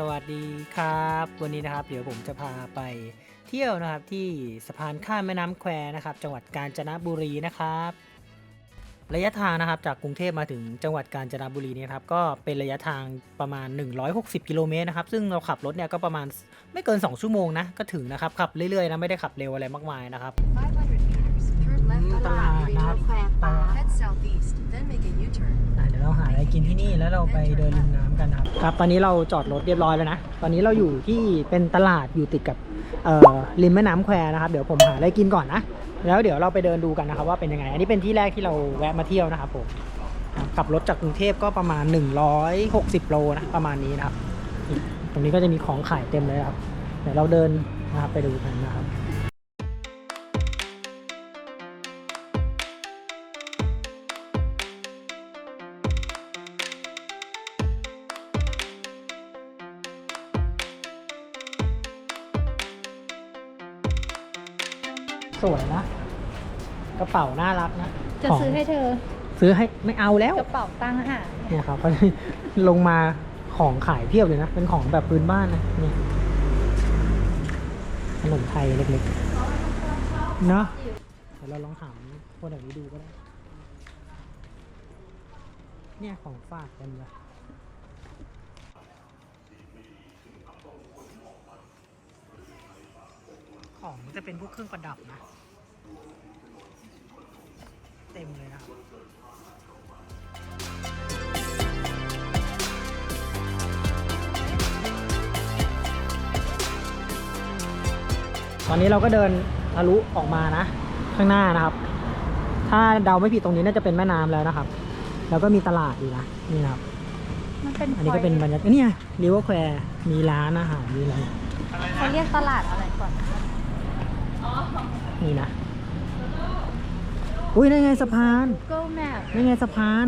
สวัสดีครับ วันนี้นะครับ เดี๋ยวผมจะพาไปเที่ยวนะครับที่สะพานข้ามแม่น้ำแควนะครับ จังหวัดกาญจนบุรีนะครับ ระยะทางนะครับจากกรุงเทพมาถึงจังหวัดกาญจนบุรีเนี่ยครับก็เป็นระยะทางประมาณ 160 กิโลเมตรนะครับซึ่งเราขับรถเนี่ยก็ประมาณไม่เกิน 2 ชั่วโมงนะก็ถึงนะครับขับเรื่อยๆนะไม่ได้ขับเร็วอะไรมากมายนะครับ left อืม on ตลาด Route นะครับแควปา Head southeast, then make a U-turn. อะเดี๋ยวเราหาอะไรกินที่นี่แล้วเราไปเดินริมน้ำกันนะครับครับ ตอนนี้เราจอดรถเรียบร้อยแล้วนะ ตอนนี้เราอยู่ที่เป็นตลาดอยู่ติดกับเอ่อริมแม่น้ำแควนะครับ เดี๋ยวผมหาอะไรกินก่อนนะ แล้วเดี๋ยวเราไปเดินดูกันนะครับว่าเป็นยังไง อันนี้เป็นที่แรกที่เราแวะมาเที่ยวนะครับผมครับขับรถจากกรุงเทพก็ประมาณ 160 โลนะประมาณนี้นะครับนี่ตรงนี้ก็จะมีของขายเต็มเลยครับ เดี๋ยวเราเดินนะครับไปดูกันนะครับ วยนะ กระเป๋าน่ารักนะจะของซื้อให้เธอ ซื้อให้ไม่เอาแล้ว กระเป๋าตังค์อะเนี่ยครับเขาลงมาของขายเพียบเลยนะ เป็นของแบบพื้นบ้านนะนี่ขนมไทยเล็กๆ เนาะเดี๋ยวเราลองถามคนแบบนี้ดูก็ได้ เนี่ยของฝากกันเลย ของจะเป็นพวกเครื่องประดับนะ เต็มเลยนะครับตอนนี้เราก็เดินทะลุออกมานะ ข้างหน้านะครับ ถ้าเดาไม่ผิดตรงนี้น่าจะเป็นแม่น้ำแล้วนะครับ แล้วก็มีตลาดอยู่นะนี่นะครับมันเป็นอันนี้ก็เป็นบรรยากาศเนี่ยริเวอร์แควร์มีร้านอาหารมีอะไรเขาเรียกตลาดอะไรก่อน นี่นะ อุ้ยนั่นไงสะพาน Go Map นั่นไงสะพาน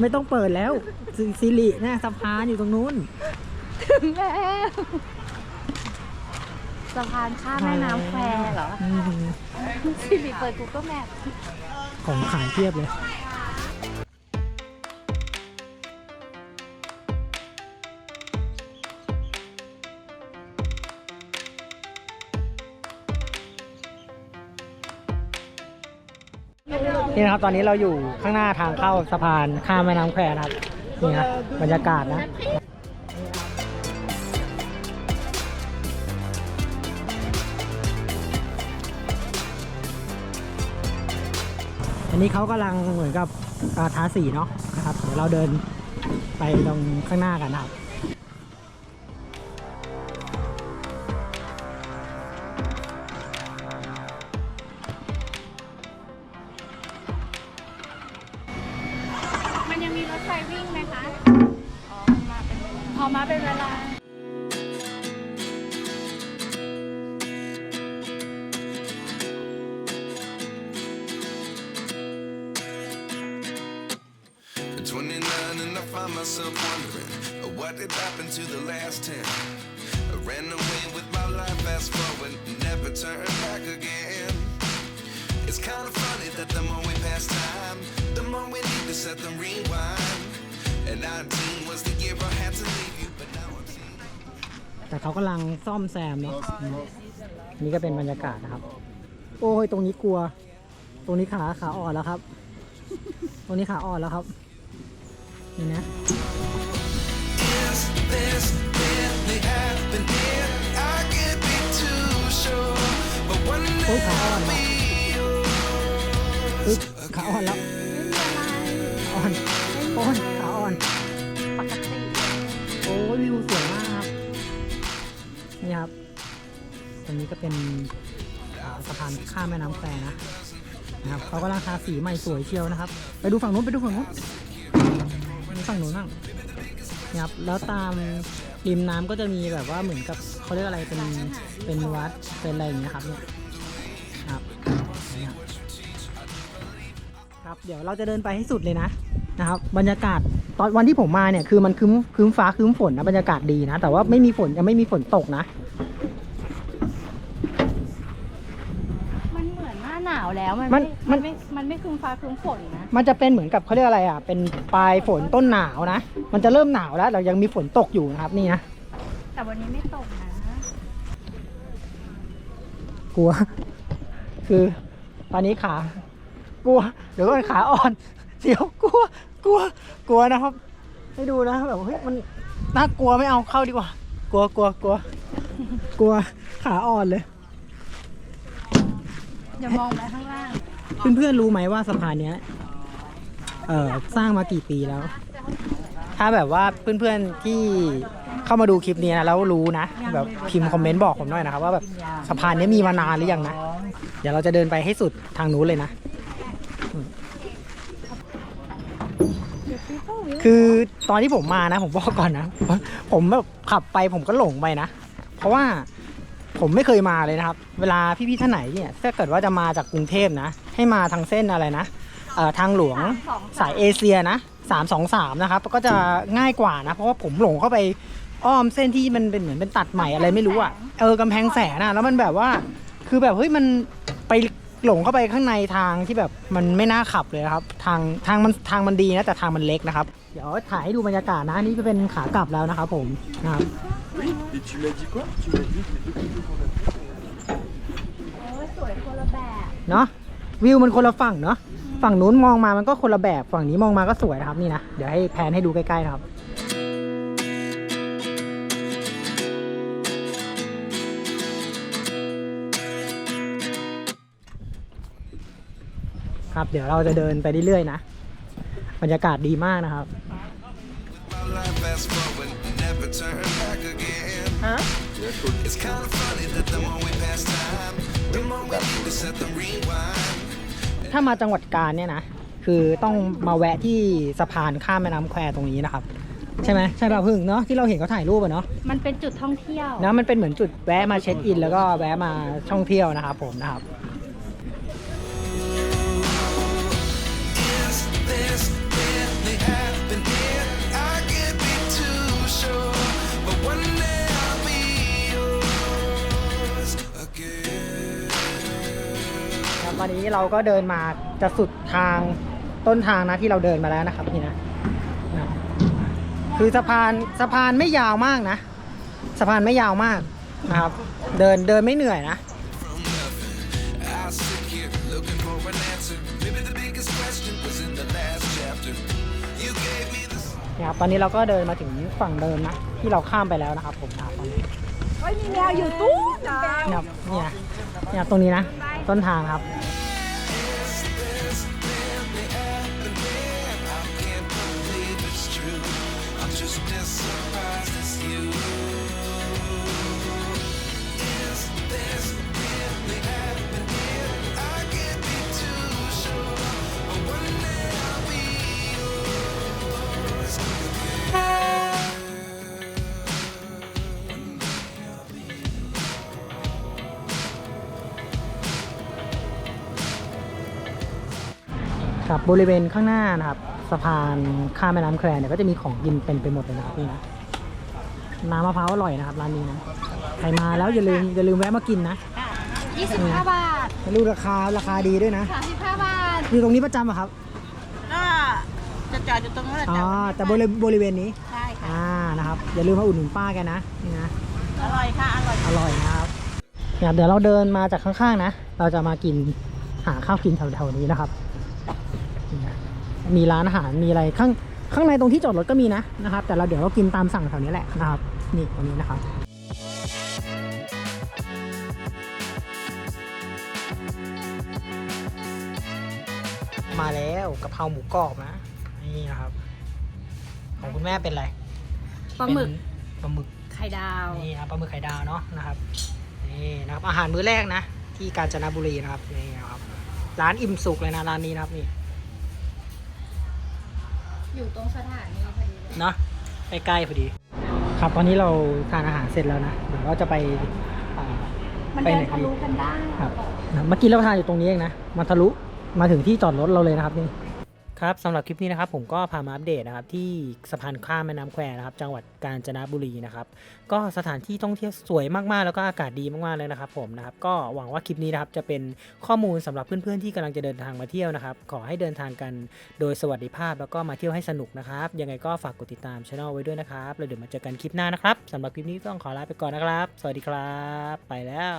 ไม่ต้องเปิดแล้วซิซิริเนี่ยสะพานอยู่ตรงนู้น ถึงแล้วสะพานข้ามแม่น้ำแควเหรออืมสิริเปิด Google Map ของขายเทียบเลย นี่นะครับตอนนี้เราอยู่ข้างหน้าทางเข้าสะพานข้ามแม่น้ำแควนะครับนี่นะบรรยากาศนะอันนี้เขากำลังเหมือนกับทาสีเนาะนะครับเดี๋ยวเราเดินไปตรงข้างหน้ากันนะครับ ถไฟวิ่งไหมคะ อ๋อ มาเป็นเวลาพอมาเป็นเวลา At 29 and I find myself wondering uh, what did happen to the last 10. I ran away with my life, fast forward, never turn back again. It's kind of funny that the more we pass time, the more we need to Set the rewind. And 19 was the year I had to leave you, but now I'm seeing. แต่เขากำลังซ่อมแซมเนาะอืมนี่ก็เป็นบรรยากาศนะครับ โอ้ยตรงนี้กลัว ตรงนี้ขาขาอ่อนแล้วครับ ตรงนี้ขาอ่อนแล้วครับนี่นะ Is this really happening? I can't be too sure, but one โอ้ย day ขาอ่อน I'll ว่ะ be yours. อึ๊บขาอ่อนแล้วอ่อน โอ้ยขาอ่อนปกติโอ้ยวิวสวยมากครับนี่ครับตรงนี้ก็เป็นสะพานข้ามแม่น้ำแควนะนะครับเขากำลังทาสีใหม่สวยเชียวนะครับ ไปดูฝั่งนู้นไปดูฝั่งนู้นฝั่งนู้นบ้างนี่ครับแล้วตามริมน้ำก็จะมีแบบว่าเหมือนกับเขาเรียกอะไรเป็นเป็นวัดเป็นอะไรอย่างเงี้ยครับเนี่ยครับ ครับ เดี๋ยวเราจะเดินไปให้สุดเลยนะ นะครับบรรยากาศตอนวันที่ผมมาเนี่ยคือมันคืมคืมฟ้าคืมฝนนะบรรยากาศดีนะ แต่ว่าไม่มีฝนยังไม่มีฝนตกนะ มันเหมือนหน้าหนาวแล้ว มันมันไม่มัมันนไม่มันไม่ครึ้มฟ้าครึ้มฝนนะมันจะเป็นเหมือนกับเขาเรียกอะไรอะ เป็นปลายฝนต้นหนาวนะ มันจะเริ่มหนาวแล้ว เรายังมีฝนตกอยู่นะครับนี่นะ แต่วันนี้ไม่ตกนะกลัว คือตอนนี้ขา กลัว เดี๋ยวก่อนขาอ่อน เดี๋ยวกลัวกลัวกลัวนะครับให้ดูนะแบบเฮ้ยมันน่ากลัวไม่เอาเข้าดีกว่า กลัวกลัวกลัวกลัวขาอ่อนเลย อย่ามองไปข้างล่าง เพื่อนๆรู้ไหมว่าสะพานเนี้ยเอ่อสร้างมากี่ปีแล้ว ถ้าแบบว่าเพื่อนๆที่เข้ามาดูคลิปนี้นะแล้วรู้นะแบบพิมพ์คอมเมนต์บอกผมหน่อยนะครับว่าแบบสะพานเนี้ยมีมานานหรือยังนะ เดี๋ยวเราจะเดินไปให้สุดทางนู้นเลยนะ คือตอนที่ผมมานะ ผมบอกก่อนนะ ผมแบบขับไปผมก็หลงไปนะ เพราะว่าผมไม่เคยมาเลยนะครับ เวลาพี่ๆท่านไหนเนี่ยถ้าเกิดว่าจะมาจากกรุงเทพนะ ให้มาทางเส้นอะไรนะเอ่อทางหลวงสายเอเชียนะสามสองสามนะครับ ก็จะง่ายกว่านะ เพราะว่าผมหลงเข้าไปอ้อมเส้นที่มันเป็นเหมือนเป็นตัดใหม่อะไรไม่รู้อะ เออกำแพงแสนนะแล้วมันแบบว่า คือแบบเฮ้ยมันไปหลงเข้าไปข้างในทางที่แบบมันไม่น่าขับเลยนะครับ ทางทางมันทางมันดีนะแต่ทางมันเล็กนะครับ เดี๋ยวถ่ายให้ดูบรรยากาศนะอันนี่จะเป็นขากลับแล้วนะครับผมนะครับ Et tu m'as dit quoi Tu m'as dit que les deux photos qu'on a prises, โอ้ยสวยคนละแบบ เนาะวิวมันคนละฝั่งเนาะฝั่งนู้นมองมามันก็คนละแบบฝั่งนี้มองมาก็สวยนะครับนี่นะเดี๋ยวให้แพนให้ดูใกล้ๆนะครับ ครับเดี๋ยวเราจะเดินไปเรื่อยๆนะ บรรยากาศดีมากนะครับ My life fast forward, never turn back again. It's kind of funny that the more we pass time, the more we need to set the rewind. ถ้ามาจังหวัดกาญเนี่ยนะ คือต้องมาแวะที่สะพานข้ามแม่น้ำแควตรงนี้นะครับ ใช่ไหมใช่ป่ะพึ่งเนาะที่เราเห็นเขาถ่ายรูปอะเนาะมันเป็นจุดท่องเที่ยว นะมันเป็นเหมือนจุดแวะมาเช็คอิน แล้วก็แวะมาท่องเที่ยวนะครับผมนะครับ ตอนนี้เราก็เดินมาจะสุดทางต้นทางนะที่เราเดินมาแล้วนะครับนี่นะนะคือสะพานสะพานไม่ยาวมากนะ สะพานไม่ยาวมากนะครับ เดินเดินไม่เหนื่อยนะ นะครับตอนนี้เราก็เดินมาถึงฝั่งเดิมนะ ที่เราข้ามไปแล้วนะครับผมนะครับตอนนี้ ฮ้ยมีแมวอยู่ตู้นะเนี่ยครัเนี่ยนี่ยคตรงนี้นะ ต้นทางครับ Thank you. ครับบริเวณข้างหน้านะครับสะพานข้ามแม่น้ำแควเนี่ยก็จะมีของกินเต็มไปหมดเลยนะครับนี่นะน้ำมะพร้าวอร่อยนะครับร้านนี้นะใครมาแล้วอย่าลืมอย่าลืมแวะมากินนะ25 บาทไม่รู้ราคาราคาดีด้วยนะ35บาทอยู่ตรงนี้ประจำอะครับก็จะจอดอยู่ตรงนั้นแหละอ๋อจ้ะแต่บริบริเวณนี้ใช่ค่ะอ่านะครับอย่าลืมมาอุดหนุนป้าแกนะนี่นะอร่อยค่ะอร่อยอร่อยนะครับนะครับเดี๋ยวเราเดินมาจากข้างๆนะ เราจะมากินหาข้าวกินแถวๆนี้นะครับนี่นะ มีร้านอาหารมีอะไรข้างข้างในตรงที่จอดรถก็มีนะนะครับ แต่เราเดี๋ยวเรากินตามสั่งแถวนี้แหละนะครับ นี่ตรงนี้นะครับมาแล้วกะเพราหมูกรอบนะ นี่นะครับ ของคุณแม่เป็นอะไรปลาหมึกเป็นปลาหมึกไข่ดาวนี่ครับปลาหมึกไข่ดาวเนาะนะครับนี่นะครับอาหารมื้อแรกนะ ที่กาญจนบุรีนะครับนี่นะครับ ร้านอิ่มสุกเลยนะร้านนี้นะครับนี่ อยู่ตรงสถานีพอดีเลยเนาะใกล้ๆพอดี ครับตอนนี้เราทานอาหารเสร็จแล้วนะเดี๋ยวเราจะไปอ่า มันไปเดิไหนนทะดีลุกันได้ครับ นะเมื่อกี้เราทานอยู่ตรงนี้เองนะมาทะลุมาถึงที่จอดรถเราเลยนะครับนี่ ครับสำหรับคลิปนี้นะครับผมก็พามาอัปเดตนะครับที่สะพานข้ามแม่น้ำแควนะครับจังหวัดกาญจนบุรีนะครับก็สถานที่ท่องเที่ยวสวยมากๆ แล้วก็อากาศดีมากๆเลยนะครับผมนะครับก็หวังว่าคลิปนี้นะครับจะเป็นข้อมูลสำหรับเพื่อนๆที่กำลังจะเดินทางมาเที่ยวนะครับขอให้เดินทางกันโดยสวัสดิภาพแล้วก็มาเที่ยวให้สนุกนะครับยังไงก็ฝากกดติดตามช่องไว้ด้วยนะครับแล้วเดี๋ยวมาเจอกันคลิปหน้านะครับสำหรับคลิปนี้ต้องขอลาไปก่อนนะครับ สวัสดีครับ ไปแล้ว